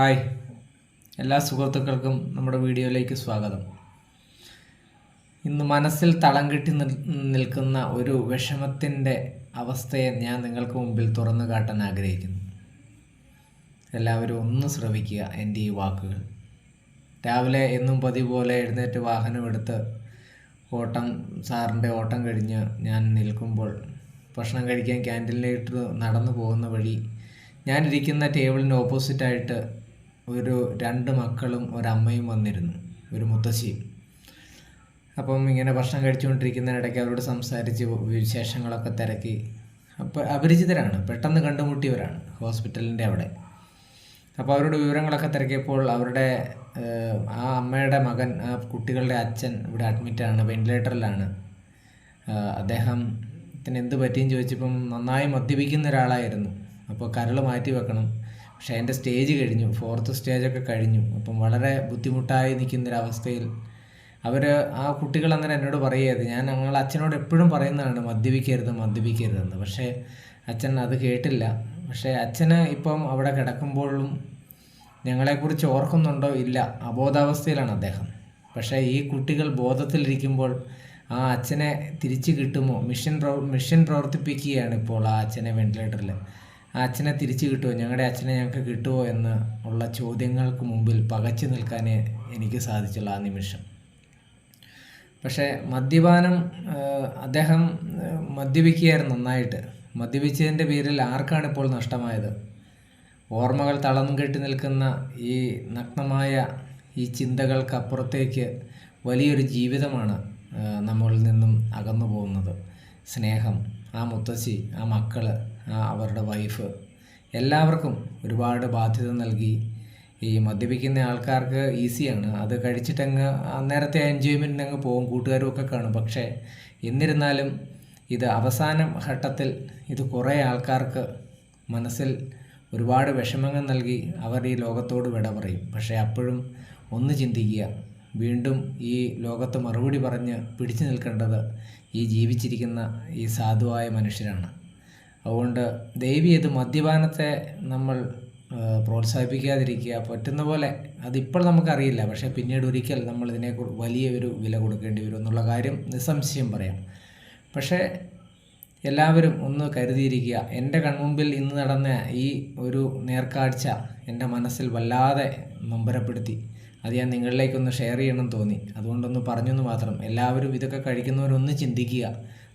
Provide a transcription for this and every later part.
Hi. എല്ലാ സുഹൃത്തുക്കൾക്കും നമ്മുടെ വീഡിയോയിലേക്ക് സ്വാഗതം. ഇന്ന് മനസ്സിൽ തളം കെട്ടി നിൽക്കുന്ന ഒരു വിഷമത്തിന്റെ അവസ്ഥയെ ഞാൻ നിങ്ങൾക്ക് മുമ്പിൽ തുറന്നു കാട്ടാൻ ആഗ്രഹിക്കുന്നു. എല്ലാവരും ഒന്ന് ശ്രവിക്കുക എന്റെ ഈ വാക്കുകൾ. രാവിലെ എന്നും പതിപോലെ പോലെ എഴുന്നേറ്റ് വാഹനം എടുത്ത് ഓട്ടം സാറിന്റെ ഓട്ടം കഴിഞ്ഞ് ഞാൻ നിൽക്കുമ്പോൾ ഭക്ഷണം കഴിക്കാൻ ക്യാന്റീനിലേക്ക് നടന്നു പോകുന്ന വഴി ഞാനിരിക്കുന്ന ടേബിളിന് ഓപ്പോസിറ്റായിട്ട് ഒരു രണ്ട് മക്കളും ഒരമ്മയും വന്നിരുന്നു ഒരു മുത്തശ്ശിയും. അപ്പം ഇങ്ങനെ ഭക്ഷണം കഴിച്ചുകൊണ്ടിരിക്കുന്നതിനിടയ്ക്ക് അവരോട് സംസാരിച്ച് വിശേഷങ്ങളൊക്കെ തിരക്കി. അപ്പോൾ അപരിചിതരാണ് പെട്ടെന്ന് കണ്ടുമുട്ടിയവരാണ് ഹോസ്പിറ്റലിന്റെ അവിടെ. അപ്പോൾ അവരോട് വിവരങ്ങളൊക്കെ തിരക്കിയപ്പോൾ അവരുടെ ആ അമ്മയുടെ മകൻ ആ കുട്ടികളുടെ അച്ഛൻ ഇവിടെ അഡ്മിറ്റാണ് അദ്ദേഹം അദ്ദേഹത്തിന് എന്ത് പറ്റിയെന്ന് ചോദിച്ചപ്പം നന്നായി മദ്യപിക്കുന്ന ഒരാളായിരുന്നു. അപ്പോൾ കരൾ മാറ്റി വെക്കണം. പക്ഷേ എന്റെ സ്റ്റേജ് കഴിഞ്ഞു ഫോർത്ത് സ്റ്റേജൊക്കെ കഴിഞ്ഞു. അപ്പം വളരെ ബുദ്ധിമുട്ടായി നിൽക്കുന്നൊരവസ്ഥയിൽ അവർ ആ കുട്ടികൾ അങ്ങനെ എന്നോട് പറയരുത്. ഞാൻ ഞങ്ങൾ അച്ഛനോട് എപ്പോഴും പറയുന്നതാണ് മദ്യപിക്കരുത് മദ്യപിക്കരുതെന്ന്. പക്ഷേ അച്ഛൻ അത് കേട്ടില്ല. പക്ഷേ അച്ഛന് ഇപ്പം അവിടെ കിടക്കുമ്പോഴും ഞങ്ങളെക്കുറിച്ച് ഓർക്കുന്നുണ്ടോ? ഇല്ല. അബോധാവസ്ഥയിലാണ് അദ്ദേഹം. പക്ഷേ ഈ കുട്ടികൾ ബോധത്തിലിരിക്കുമ്പോൾ ആ അച്ഛനെ തിരിച്ചു കിട്ടുമോ? മിഷൻ മിഷൻ പ്രവർത്തിപ്പിക്കുകയാണ് ഇപ്പോൾ ആ അച്ഛനെ വെന്റിലേറ്ററിൽ. അച്ഛനെ തിരിച്ചു കിട്ടുമോ? ഞങ്ങളുടെ അച്ഛനെ ഞങ്ങൾക്ക് കിട്ടുമോ എന്ന് ഉള്ള ചോദ്യങ്ങൾക്ക് മുമ്പിൽ പകച്ചു നിൽക്കാനേ എനിക്ക് സാധിച്ചുള്ള ആ നിമിഷം. പക്ഷേ മദ്യപാനം അദ്ദേഹം മദ്യപിക്കുകയായിരുന്നു നന്നായിട്ട്. മദ്യപിച്ചതിന്റെ പേരിൽ ആർക്കാണ് ഇപ്പോൾ നഷ്ടമായത്? ഓർമ്മകൾ തളർന്നു കെട്ടി നിൽക്കുന്ന ഈ നഗ്നമായ ഈ ചിന്തകൾക്കപ്പുറത്തേക്ക് വലിയൊരു ജീവിതമാണ് നമ്മളിൽ നിന്നും അകന്നു പോകുന്നത്. സ്നേഹം ആ മുത്തശ്ശി ആ മക്കൾ ആ അവരുടെ വൈഫ് എല്ലാവർക്കും ഒരുപാട് ബാധ്യത നൽകി. ഈ മദ്യപിക്കുന്ന ആൾക്കാർക്ക് ഈസിയാണ് അത് കഴിച്ചിട്ടങ്ങ് നേരത്തെ എൻജോയ്മെന്റിന് അങ്ങ് പോകും കൂട്ടുകാരും ഒക്കെ കാണും. പക്ഷേ എന്നിരുന്നാലും ഇത് അവസാന ഘട്ടത്തിൽ ഇത് കുറേ ആൾക്കാർക്ക് മനസ്സിൽ ഒരുപാട് വിഷമങ്ങൾ നൽകി അവർ ഈ ലോകത്തോട് വിട പറയും. പക്ഷേ അപ്പോഴും ഒന്ന് ചിന്തിക്കുക വീണ്ടും ഈ ലോകത്ത് മറുപടി പറഞ്ഞ് പിടിച്ചു നിൽക്കേണ്ടത് ഈ ജീവിച്ചിരിക്കുന്ന ഈ സാധുവായ മനുഷ്യരാണ്. അതുകൊണ്ട് ദയവ് ചെയ്ത് മദ്യപാനത്തെ നമ്മൾ പ്രോത്സാഹിപ്പിക്കാതിരിക്കുക പറ്റുന്ന പോലെ അതിപ്പോൾ നമുക്കറിയില്ല. പക്ഷേ പിന്നീട് ഒരിക്കൽ നമ്മൾ ഇതിനെ വലിയ ഒരു വില കൊടുക്കേണ്ടി വരും എന്നുള്ള കാര്യം നിസ്സംശയം പറയാം. പക്ഷേ എല്ലാവരും ഒന്ന് കരുതിയിരിക്കുക എന്റെ കൺമുമ്പിൽ ഇന്ന് നടന്ന ഈ ഒരു നേർക്കാഴ്ച എന്റെ മനസ്സിൽ വല്ലാതെ നൊമ്പരപ്പെടുത്തി. അത് ഞാൻ നിങ്ങളിലേക്കൊന്ന് ഷെയർ ചെയ്യണം തോന്നി. അതുകൊണ്ടൊന്ന് പറഞ്ഞെന്ന് മാത്രം. എല്ലാവരും ഇതൊക്കെ കഴിക്കുന്നവരൊന്ന് ചിന്തിക്കുക.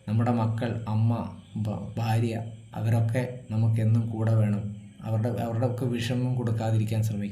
നമ്മുടെ മക്കൾ അമ്മ ഭാര്യ അവരൊക്കെ നമുക്കെന്നും കൂടെ വേണം. അവരുടെ അവരുടെ ഒക്കെ വിഷമം കൊടുക്കാതിരിക്കാൻ ശ്രമിക്കുക.